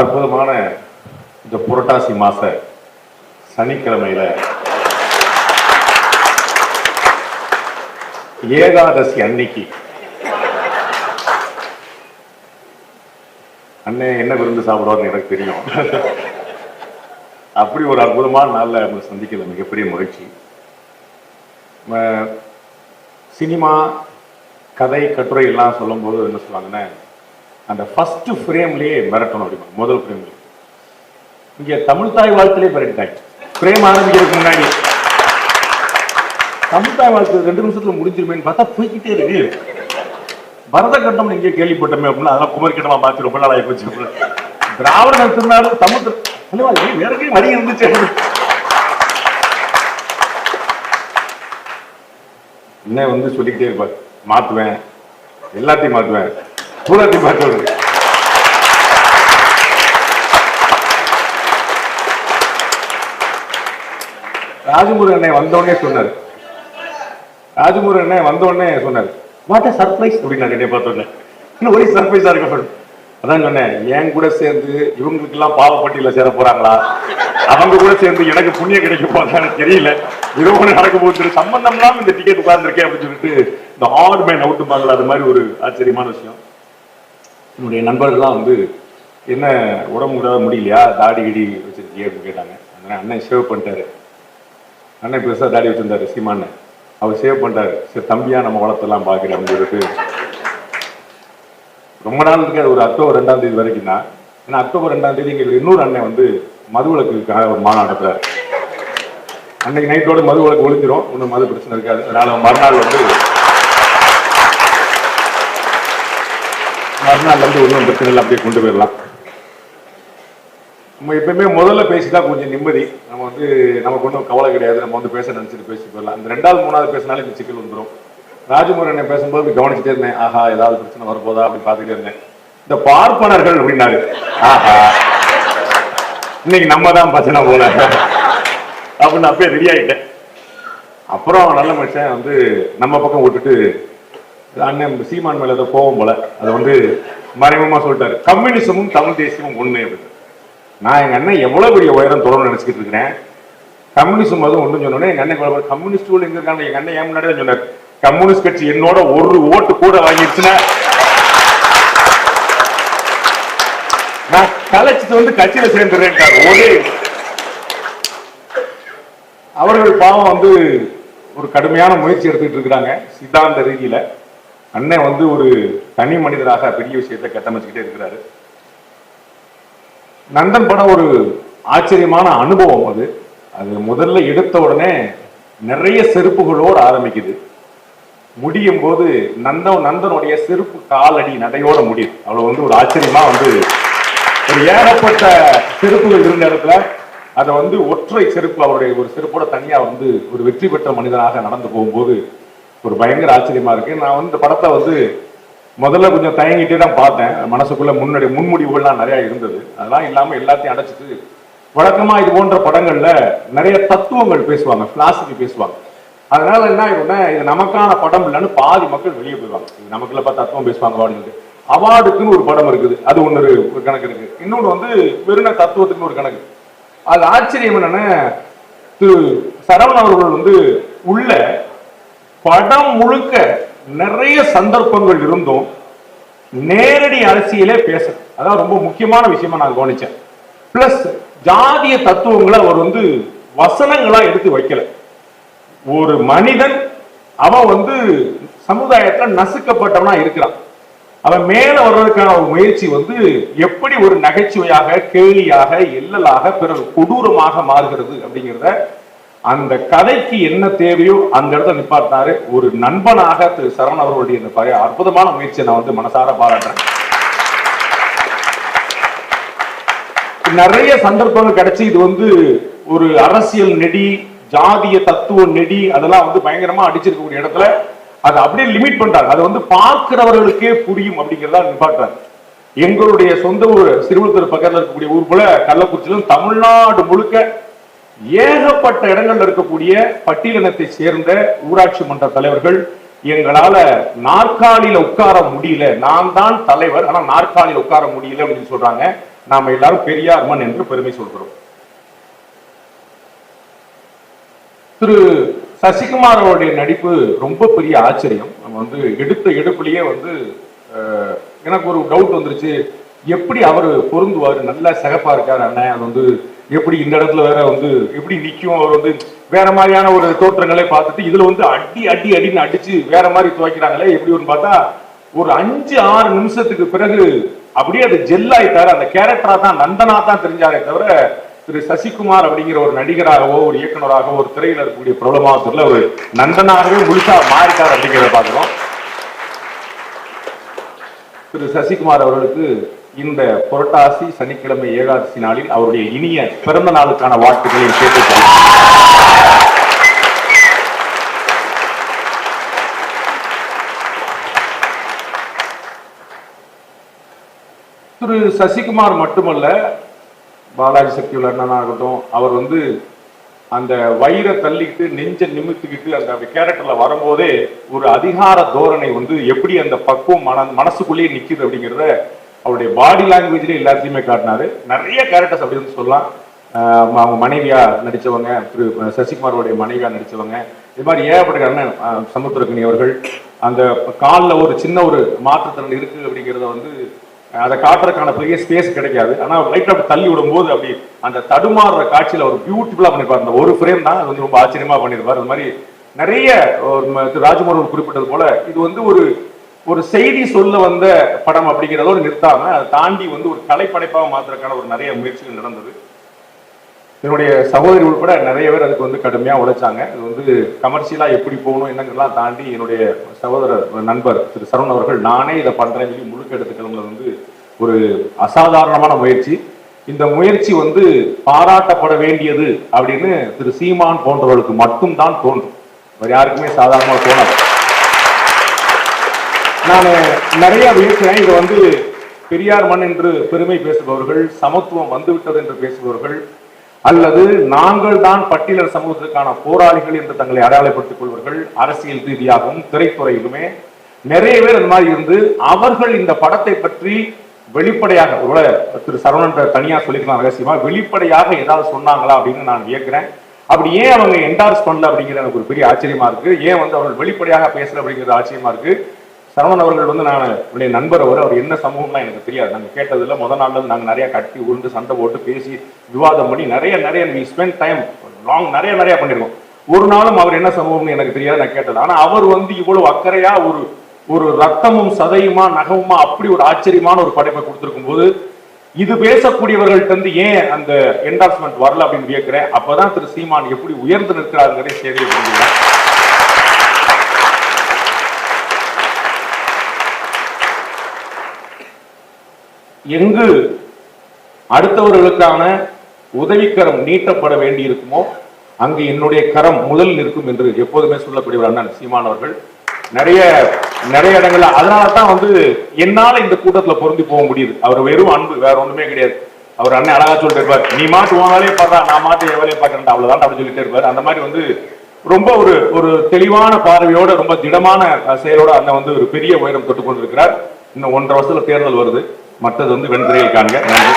அற்புதமான இந்த புரட்டாசி மாச சனிக்கிழமையில ஏகாதசி அன்னைக்கு. அண்ணே என்ன விருந்து சாப்பிடுவார்னு எனக்கு தெரியும். அப்படி ஒரு அற்புதமான நாள்ல நம்ம சந்திக்கிறது மிகப்பெரிய மகிழ்ச்சி. சினிமா கதை கட்டுரை எல்லாம் சொல்லும்போது என்ன சொல்லுவாங்கன்னா அந்த ஃபர்ஸ்ட் ஃப்ரேம்லயே மிரட்டணும் அப்படிமா முதல் ஃப்ரேம்ல இங்கே தமிழ் தாய் வாழ்த்துலேயே மிரட்டிட்டாங்க. ஃப்ரேம் ஆரம்பிக்கிறதுக்கு முன்னாடி. தமிழ் தாய் வாழ்த்து ரெண்டு நிமிஷத்துல முடிஞ்சிருமேன்னு பார்த்தா போய்கிட்டே இருக்கு. பரத கட்டம் இங்கே கேள்விப்பட்டோமே அப்படின்னா அதெல்லாம் குமரி கட்டமா பார்த்து ரொம்ப நாள் ஆகி போச்சு திராவிட திருநாள் தமிழ் இல்லைவா, வேற வழி இருந்துச்சு. என்ன வந்து சொல்லிக்கிட்டே இருப்பார்? மாத்துவேன். எல்லாத்தையும் மாற்றுவேன் பூராத்தையும் மாற்றுவேன் ராஜமுரு அண்ணன் வந்தோடனே சொன்னார். ராஜமுரு அண்ணன் வந்தோடனே சொன்னார். வாட் அ சர்ப்ரைஸ் அப்படின்னு நான் என்னை சொன்னேன் ஒரே சர்ப்ரைஸாக இருக்க? அதான் சொன்னேன் என் கூட சேர்ந்து இவங்களுக்கெல்லாம் பாவப்பட்டியில் சேர போறாங்களா? அவங்க கூட சேர்ந்து எனக்கு புண்ணியம் கிடைக்க போதான்னு தெரியல. ஏதோ ஒண்ணு நடக்க போகுது சம்பந்தம் இந்த டிக்கெட் உட்கார்ந்துருக்கேன் அப்படின்னு சொல்லிட்டு இந்த ஆட் மேன் அவுட் பாங்கல அது மாதிரி ஒரு ஆச்சரியமான விஷயம். என்னுடைய நண்பர்கள்லாம் வந்து என்ன உடம்பு கூட முடியலையா? தாடி கிடி வச்சிருக்கியே? அப்படின்னு கேட்டாங்க. அந்த அண்ணன் சேவ் பண்ணிட்டாரு. அண்ணன் பெருசாக தாடி வச்சிருந்தாரு சீமான அவர் சேவ் பண்ணிட்டாரு. சரி தம்பியாக நம்ம வளர்த்தெல்லாம் பார்க்குறேன் அப்படின்னு சொல்லிட்டு. ரொம்ப நாள் இருக்காது ஒரு அக்டோபர் ரெண்டாம் தேதி வரைக்கும் தான். ஏன்னா அக்டோபர் ரெண்டாம் தேதி எங்களுக்கு இன்னொரு அண்ணன் வந்து மதுவிலக்குக்காக ஒரு மாநாடு நடத்துறாரு. அன்னைக்கு நைட்டோட மதுவிலக்கு ஒழிஞ்சிரும். ஒன்றும் மது பிரச்சனை இருக்காது. அதனால மறுநாள் வந்து மறுநாள் ஒன்றும் பிரச்சனை இல்லை அப்படியே கொண்டு போயிடலாம். நம்ம எப்பயுமே முதல்ல பேசிட்டா கொஞ்சம் நிம்மதி. நம்ம வந்து நமக்கு ஒன்றும் கவலை கிடையாது. நம்ம வந்து பேச நினச்சிட்டு பேசி போயிடலாம். இந்த ரெண்டாவது மூணாவது பேசினாலே இந்த சிக்கல் வந்துடும் ராஜமுருகனை பேசும்போது கவனிச்சுட்டே இருந்தேன். ஆஹா ஏதாவது பிரச்சனை வரப்போதா அப்படின்னு பார்த்துட்டே இருந்தேன். இந்த பார்ப்பனர்கள் அப்படின்னாரு. ஆஹா. இன்னைக்கு நம்ம தான் பிரச்சனை போல. அப்படின்னு அப்பயே ரெடி ஆகிட்டேன் அப்புறம் நல்ல மனுஷன் வந்து நம்ம பக்கம் விட்டுட்டு அண்ணன் சீமான் மேல ஏதோ கோவம் போல. அதை வந்து மறைமுகமா சொல்லிட்டாரு. கம்யூனிசமும் தமிழ் தேசியமும் ஒண்ணு அப்படின்னு நான் எங்க அண்ணன் எவ்வளவு பெரிய உயரம் தொடர்ந்து நினைச்சுக்கிட்டு இருக்கிறேன். கம்யூனிசம் அதுவும் ஒன்று சொன்னோன்னே எங்க அண்ணன் கம்யூனிஸ்ட் எங்க இருக்காங்க? எங்க அண்ணன் ஏன் முன்னாடி சொன்னார். கம்யூனிஸ்ட் கட்சி என்னோட ஒரு ஓட்டு கூட வாங்கிடுச்சுன்னா. நான் கலைச்சிட்டு வந்து கட்சியில சேர்ந்துடுறேன் ஒரே அவர்கள் பாவம் வந்து ஒரு கடுமையான முயற்சி எடுத்துக்கிட்டு இருக்கிறாங்க. சித்தாந்த ரீதியில. அண்ணன் வந்து ஒரு தனி மனிதராக பெரிய விஷயத்தை கட்டமைச்சுக்கிட்டே இருக்கிறாரு. நந்தன் படம் ஒரு ஆச்சரியமான அனுபவம் அது. அது முதல்ல எடுத்த உடனே நிறைய செருப்புகளோடு ஆரம்பிக்குது. முடியும் போது நந்தன் நந்தனுடைய செருப்பு காலடி நடையோட முடியும் அவ்வளவு வந்து ஒரு ஆச்சரியமா வந்து ஒரு ஏகப்பட்ட செருப்புகள் இருந்த இடத்துல அதை வந்து ஒற்றை செருப்பு அவருடைய ஒரு செருப்போட தனியா வந்து ஒரு வெற்றி பெற்ற மனிதனாக நடந்து போகும்போது ஒரு பயங்கர ஆச்சரியமா இருக்கு. நான் வந்து இந்த படத்தை வந்து முதல்ல கொஞ்சம் தயங்கிட்டே தான் பார்த்தேன். மனசுக்குள்ள முன்னாடி முன்முடிவுகள்லாம் நிறைய இருந்தது. அதெல்லாம் இல்லாம எல்லாத்தையும் அடைச்சிட்டு வழக்கமா இது போன்ற படங்கள்ல நிறைய தத்துவங்கள் பேசுவாங்க பிலாசபி பேசுவாங்க. அதனால என்ன ஆயிரும்னா இது நமக்கான படம் இல்லைன்னு பாதி மக்கள் வெளியே போயிடுவாங்க. இது நமக்குள்ள பார்த்து தத்துவம் பேசுவாங்க அப்படின்னு அவார்டுக்குன்னு ஒரு படம் இருக்குது. அது ஒன்று ஒரு கணக்கு இருக்கு. இன்னொன்று வந்து வெறும் தத்துவத்துக்குன்னு ஒரு கணக்கு. அது ஆச்சரியம் என்னன்னா திரு சரவணன் அவர்கள் வந்து உள்ள படம் முழுக்க நிறைய சந்தர்ப்பங்கள் இருந்தும் நேரடி அரசியலே பேச அதான் ரொம்ப முக்கியமான விஷயமா நான் கவனிச்சேன். பிளஸ் ஜாதிய தத்துவங்களை அவர் வந்து வசனங்களா எடுத்து வைக்கல. ஒரு மனிதன் அவன் வந்து சமுதாயத்துல நசுக்கப்பட்டவனா இருக்கிறான். அவன் மேல வர்றதுக்கான ஒரு முயற்சி வந்து எப்படி ஒரு நகைச்சுவையாக கேலியாக எல்லலாக பிறகு கொடூரமாக மாறுகிறது அப்படிங்கிறத அந்த கதைக்கு என்ன தேவையோ அந்த இடத்துல நிப்பாட்டினாரு. ஒரு நண்பனாக திரு சரவண் அவர்களுடைய இந்த பழைய அற்புதமான முயற்சியை நான் வந்து மனசார பாராட்டுறேன். நிறைய சந்தர்ப்பங்கள் கிடைச்சு. இது வந்து ஒரு அரசியல் நெடி ஜாதிய தத்துவ நெடி அதெல்லாம் வந்து பயங்கரமா அடிச்சிருக்கக்கூடிய இடத்துல அதை அப்படியே லிமிட் பண்றாங்க அது வந்து பார்க்கிறவர்களுக்கே புரியும் அப்படிங்கிறதா நிப்பாட்டுறாங்க. எங்களுடைய சொந்த ஊர் சிறுவத்தூர் பக்கத்தில் இருக்கக்கூடிய ஊர் போல கள்ளக்குறிச்சியிலும் தமிழ்நாடு முழுக்க ஏகப்பட்ட இடங்கள்ல இருக்கக்கூடிய பட்டியலினத்தை சேர்ந்த ஊராட்சி மன்ற தலைவர்கள் எங்களால நாற்காலியில உட்கார முடியல. நான் தான் தலைவர் ஆனா நாற்காலியில உட்கார முடியல அப்படின்னு சொல்றாங்க. நாம எல்லாரும் பெரியார் மண் என்று பெருமை சொல்கிறோம். திரு சசிகுமார் அவருடைய நடிப்பு ரொம்ப பெரிய ஆச்சரியம். நம்ம வந்து எடுத்த எடுப்புலயே வந்து அஹ், எனக்கு ஒரு டவுட் வந்துருச்சு. எப்படி அவர் பொருந்துவார்? நல்லா சிகப்பா இருக்காரு அண்ணன். அது வந்து எப்படி இந்த இடத்துல வேற வந்து எப்படி நிற்கும் அவர் வந்து வேற மாதிரியான ஒரு தோற்றங்களை பார்த்துட்டு இதுல வந்து அடி அடி அடின்னு அடிச்சு வேற மாதிரி துவைக்கிறாங்களே எப்படி ஒன்று பார்த்தா ஒரு அஞ்சு ஆறு நிமிஷத்துக்கு பிறகு அப்படியே அது ஜெல் ஆயிட்டாரு. அந்த கேரக்டரா தான் நந்தனா தான் தெரிஞ்சாரே தவிர திரு சசிகுமார் அப்படிங்கிற ஒரு நடிகராகவோ ஒரு இயக்குனராகவோ ஒரு திரையில் இருக்கக்கூடிய பிரபலமாக தெரியல ஒரு நந்தனாகவே முழுசா மாறிட்டார் அப்படிங்கிறத பார்க்கிறோம். திரு சசிகுமார் அவர்களுக்கு இந்த புரட்டாசி சனிக்கிழமை ஏகாதசி நாளில் அவருடைய இனிய பிறந்த நாளுக்கான வாழ்த்துக்களை கேட்டுக்கொள்கிறேன். திரு சசிகுமார் மட்டுமல்ல பாலாஜி சக்தியுள்ள அண்ணனாகட்டும் அவர் வந்து அந்த வயிறை தள்ளிக்கிட்டு நெஞ்ச நிமித்துக்கிட்டு அந்த கேரக்டர்ல வரும்போதே ஒரு அதிகார தோரணை வந்து எப்படி அந்த பக்குவம் மன மனசுக்குள்ளேயே நிக்குது அப்படிங்கிறத அவருடைய பாடி லாங்குவேஜ்லேயே எல்லாத்தையுமே காட்டினாரு. நிறைய கேரக்டர்ஸ் அப்படி வந்து சொல்லலாம். அவங்க மனைவியா நடித்தவங்க திரு சசிகுமாரோடைய மனைவியா நடித்தவங்க இது மாதிரி ஏகப்பட்ட அண்ணன் ஆஹ் அவர்கள். அந்த காலில் ஒரு சின்ன ஒரு மாற்றுத்திறன் இருக்கு அப்படிங்கிறத வந்து அதை காட்டுறதுக்கான பெரிய ஸ்பேஸ் கிடைக்காது. ஆனால் லைட்டாக அப்படி தள்ளி விடும்போது அப்படி அந்த தடுமாறுற காட்சியில் அவர் பியூட்டிஃபுல்லாக பண்ணியிருப்பார் அந்த ஒரு ஃப்ரேம் தான் அது வந்து ரொம்ப ஆச்சரியமாக பண்ணியிருப்பார் அது மாதிரி நிறைய ஒரு ராஜமோகன் ராஜ்குமார் குறிப்பிட்டது போல இது வந்து ஒரு ஒரு செய்தி சொல்ல வந்த படம் அப்படிங்கிறதோடு நிறுத்தாம அதை தாண்டி வந்து ஒரு கலைப்படைப்பாக மாற்றுறதுக்கான ஒரு நிறைய முயற்சிகள் நடந்தது. என்னுடைய சகோதரி உட்பட நிறைய பேர் அதுக்கு வந்து கடுமையாக உழைச்சாங்க. இது வந்து கமர்ஷியலா எப்படி போகணும் என்னங்கிறலாம் தாண்டி என்னுடைய சகோதரர் நண்பர் திரு சரவண் அவர்கள் நானே இதை பண்றேன் சொல்லி முழுக்க எடுத்து கிளம்புறது வந்து ஒரு அசாதாரணமான முயற்சி. இந்த முயற்சி வந்து பாராட்டப்பட வேண்டியது அப்படின்னு திரு சீமான் போன்றவர்களுக்கு மட்டும்தான் தோன்றும். யாருக்குமே சாதாரணமாக தோணாது. நான் நிறைய பேசுகிறேன் இது வந்து பெரியார் மண் என்று பெருமை பேசுபவர்கள் சமத்துவம் வந்துவிட்டது என்று பேசுபவர்கள் அல்லது நாங்கள் தான் பட்டியலர் சமூகத்திற்கான போராளிகள் என்று தங்களை அடையாளப்படுத்திக் கொள்வர்கள் அரசியல் ரீதியாகவும் திரைத்துறையிலுமே நிறைய பேர் அந்த மாதிரி இருந்து அவர்கள் இந்த படத்தை பற்றி வெளிப்படையாக ஒருவேளை திரு சரவணன் தனியா சொல்லிக்கலாம் ரகசியமா வெளிப்படையாக ஏதாவது சொன்னாங்களா அப்படின்னு நான் வியக்கிறேன் அப்படி ஏன் அவங்க என்டார்ஸ் பண்ணல அப்படிங்கிறது எனக்கு ஒரு பெரிய ஆச்சரியமா இருக்கு. ஏன் வந்து அவர்கள் வெளிப்படையாக பேசல அப்படிங்கிறது ஆச்சரியமா இருக்கு. சரவணன் அவர்கள் வந்து நான் என்னுடைய நண்பர் அவர் அவர் என்ன சமூகம்லாம் எனக்கு தெரியாது. நாங்கள் கேட்டதில்ல. முதல் நாள்ல நாங்கள் நிறைய கட்டி உருண்டு சண்டை போட்டு பேசி விவாதம் பண்ணி நிறைய நிறைய வி ஸ்பெண்ட் டைம் லாங் நிறைய நிறைய பண்ணிருக்கோம். ஒரு நாளும் அவர் என்ன சமூகம்னு எனக்கு தெரியாது. நான் கேட்டது. ஆனா அவர் வந்து இவ்வளவு அக்கறையா ஒரு ஒரு ரத்தமும் சதையுமா நகமுமா அப்படி ஒரு ஆச்சரியமான ஒரு படைப்பை கொடுத்துருக்கும் போது இது பேசக்கூடியவர்கள்ட்ட இருந்து ஏன் அந்த என்டார்ஸ்மெண்ட் வரல அப்படின்னு கேட்கிறேன். அப்பதான் திரு சீமான் எப்படி உயர்ந்து நிற்கிறாருங்கிறதை செய்தியை எங்கு அடுத்தவர்களுக்கான உதவிக்கரம் நீட்டப்பட வேண்டி இருக்குமோ அங்கு என்னுடைய கரம் முதல் நிற்கும் என்று எப்போதுமே சொல்லக்கூடிய ஒரு அண்ணன் சீமான் அவர்கள். நிறைய நிறைய இடங்கள்ல அதனால தான் வந்து என்னால இந்த கூட்டத்துல பொருந்தி போக முடியுது. அவர் வெறும் அன்பு வேற ஒண்ணுமே கிடையாது. அவர் அண்ணன் அழகா சொல்லிட்டு இருப்பார் நீ மாட்டு உன் வேலையை பாடுறா நான் மாட்டு என் வேலையை பார்க்கறேன் அவ்வளவுதான் அப்படி சொல்லிட்டு இருப்பார். அந்த மாதிரி வந்து ரொம்ப ஒரு ஒரு தெளிவான பார்வையோட ரொம்ப திடமான செயலோட அண்ணன் வந்து ஒரு பெரிய உயரம் தொட்டு கொண்டிருக்கிறார் இன்னும் ஒன்றரை வருஷத்துல தேர்தல் வருது. மற்றது வந்து வெண்திரையில் காண்க நன்றி.